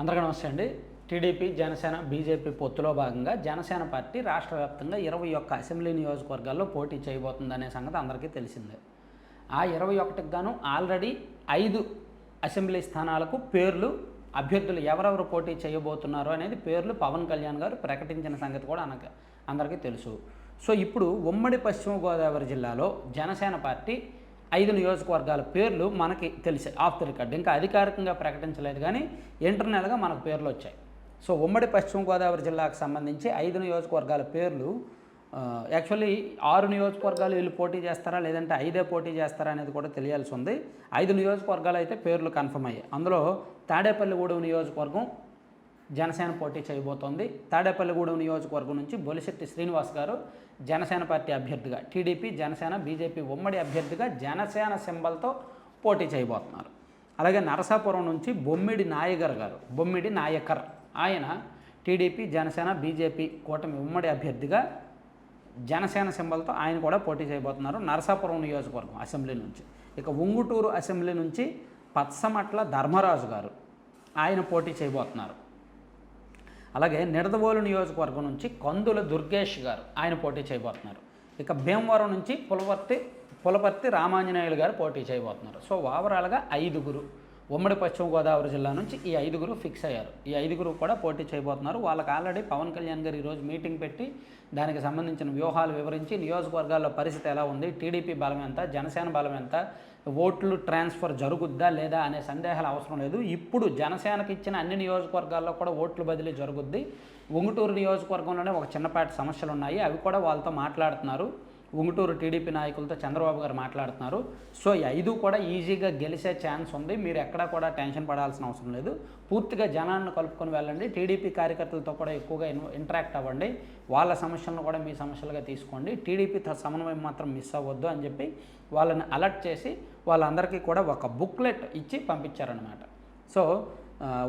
అందరికీ నమస్తే అండి. టీడీపీ జనసేన బీజేపీ పొత్తులో భాగంగా జనసేన పార్టీ రాష్ట్ర వ్యాప్తంగా ఇరవై ఒక్క అసెంబ్లీ నియోజకవర్గాల్లో పోటీ చేయబోతుందనే సంగతి అందరికీ తెలిసిందే. ఆ ఇరవై ఒకటికి గాను ఆల్రెడీ ఐదు అసెంబ్లీ స్థానాలకు పేర్లు అభ్యర్థులు ఎవరెవరు పోటీ చేయబోతున్నారు అనేది పేర్లు పవన్ కళ్యాణ్ గారు ప్రకటించిన సంగతి కూడా అనక అందరికీ తెలుసు. సో ఇప్పుడు ఉమ్మడి పశ్చిమ గోదావరి జిల్లాలో జనసేన పార్టీ ఐదు నియోజకవర్గాల పేర్లు మనకి తెలిసే ఆఫ్ ది రికార్డ్. ఇంకా అధికారికంగా ప్రకటించలేదు కానీ ఇంటర్నల్గా మనకు పేర్లు వచ్చాయి. సో ఉమ్మడి పశ్చిమ గోదావరి జిల్లాకు సంబంధించి ఐదు నియోజకవర్గాల పేర్లు యాక్చువల్లీ ఆరు నియోజకవర్గాలు వీళ్ళు పోటీ చేస్తారా లేదంటే ఐదే పోటీ చేస్తారా అనేది కూడా తెలియాల్సి ఉంది. ఐదు నియోజకవర్గాలు అయితే పేర్లు కన్ఫర్మ్ అయ్యాయి. అందులో తాడేపల్లిగూడెం నియోజకవర్గం జనసేన పోటీ చేయబోతోంది. తాడేపల్లిగూడెం నియోజకవర్గం నుంచి బొలిశెట్టి శ్రీనివాస్ గారు జనసేన పార్టీ అభ్యర్థిగా టీడీపీ జనసేన బీజేపీ ఉమ్మడి అభ్యర్థిగా జనసేన సింబల్తో పోటీ చేయబోతున్నారు. అలాగే నరసాపురం నుంచి బొమ్మిడి నాయగర్ గారు బొమ్మిడి నాయకర్. ఆయన టీడీపీ జనసేన బీజేపీ కూటమి ఉమ్మడి అభ్యర్థిగా జనసేన సింబల్తో ఆయన కూడా పోటీ చేయబోతున్నారు నరసాపురం నియోజకవర్గం అసెంబ్లీ నుంచి. ఇక ఉంగుటూరు అసెంబ్లీ నుంచి పత్సమట్ల ధర్మరాజు గారు ఆయన పోటీ చేయబోతున్నారు. అలాగే నిడదవోలు నియోజకవర్గం నుంచి కందుల దుర్గేష్ గారు ఆయన పోటీ చేయబోతున్నారు. ఇక భీమవరం నుంచి పులవర్తి పులపర్తి రామాంజనేయులు గారు పోటీ చేయబోతున్నారు. సో ఓవరాల్గా ఐదుగురు. ఉమ్మడి పశ్చిమ గోదావరి జిల్లా నుంచి ఈ ఐదుగురు ఫిక్స్ అయ్యారు. ఈ ఐదుగురు కూడా పోటీ చేయబోతున్నారు. వాళ్ళకి ఆల్రెడీ పవన్ కళ్యాణ్ గారు ఈరోజు మీటింగ్ పెట్టి దానికి సంబంధించిన వ్యూహాలు వివరించి నియోజకవర్గాల్లో పరిస్థితి ఎలా ఉంది టీడీపీ బలం ఎంత జనసేన బలం ఎంత ఓట్లు ట్రాన్స్ఫర్ జరుగుద్దా లేదా అనే సందేహాలు అవసరం లేదు. ఇప్పుడు జనసేనకి ఇచ్చిన అన్ని నియోజకవర్గాల్లో కూడా ఓట్లు బదిలీ జరుగుద్ది. ఉంగుటూరు నియోజకవర్గంలోనే ఒక చిన్నపాటి సమస్యలు ఉన్నాయి అవి కూడా వాళ్ళతో మాట్లాడుతున్నారు. ఉంగుటూరు టీడీపీ నాయకులతో చంద్రబాబు గారు మాట్లాడుతున్నారు. సో ఈ ఐదు కూడా ఈజీగా గెలిచే ఛాన్స్ ఉంది. మీరు ఎక్కడా కూడా టెన్షన్ పడాల్సిన అవసరం లేదు. పూర్తిగా జనాన్ని కలుపుకొని వెళ్ళండి. టీడీపీ కార్యకర్తలతో కూడా ఎక్కువగా ఇంటరాక్ట్ అవ్వండి. వాళ్ళ సమస్యలను కూడా మీ సమస్యలుగా తీసుకోండి. టీడీపీ సమన్వయం మాత్రం మిస్ అవ్వద్దు అని చెప్పి వాళ్ళని అలర్ట్ చేసి వాళ్ళందరికీ కూడా ఒక బుక్లెట్ ఇచ్చి పంపించారనమాట సో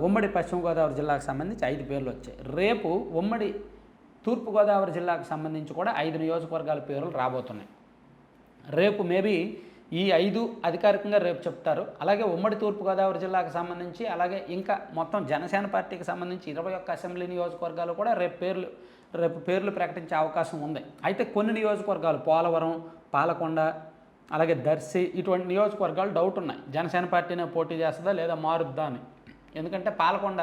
ఉమ్మడి పశ్చిమ గోదావరి జిల్లాకు సంబంధించి ఐదు పేర్లు వచ్చాయి. రేపు ఉమ్మడి తూర్పుగోదావరి జిల్లాకు సంబంధించి కూడా ఐదు నియోజకవర్గాల పేర్లు రాబోతున్నాయి. రేపు మేబీ ఈ ఐదు అధికారికంగా రేపు చెప్తారు. అలాగే ఉమ్మడి తూర్పుగోదావరి జిల్లాకు సంబంధించి అలాగే ఇంకా మొత్తం జనసేన పార్టీకి సంబంధించి ఇరవై ఒక్క అసెంబ్లీ నియోజకవర్గాలు కూడా రేపు పేర్లు రేపు పేర్లు ప్రకటించే అవకాశం ఉంది. అయితే కొన్ని నియోజకవర్గాలు పోలవరం పాలకొండ అలాగే దర్శి ఇటువంటి నియోజకవర్గాలు డౌట్ ఉన్నాయి. జనసేన పార్టీనే పోటీ చేస్తుందా లేదా మారుద్దా అని. ఎందుకంటే పాలకొండ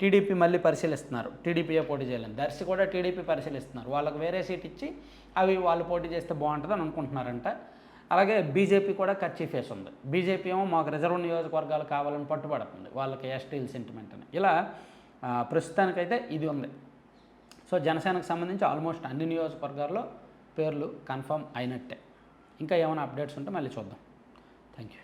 టీడీపీ మళ్ళీ పరిశీలిస్తున్నారు. టీడీపీయే పోటీ చేయలేదు. దర్శి కూడా టీడీపీ పరిశీలిస్తున్నారు. వాళ్ళకి వేరే సీట్ ఇచ్చి అవి వాళ్ళు పోటీ చేస్తే బాగుంటుందని అనుకుంటున్నారంట. అలాగే బీజేపీ కూడా కర్చీ ఫేస్ ఉంది. బీజేపీ ఏమో మాకు రిజర్వ్ నియోజకవర్గాలు కావాలని పట్టుబడుతుంది వాళ్ళకి ఎస్టీల్ సెంటిమెంట్ అని. ఇలా ప్రస్తుతానికైతే ఇది ఉంది. సో జనసేనకు సంబంధించి ఆల్మోస్ట్ అన్ని నియోజకవర్గాల్లో పేర్లు కన్ఫర్మ్ అయినట్టే. ఇంకా ఏమైనా అప్డేట్స్ ఉంటే మళ్ళీ చూద్దాం. Thank you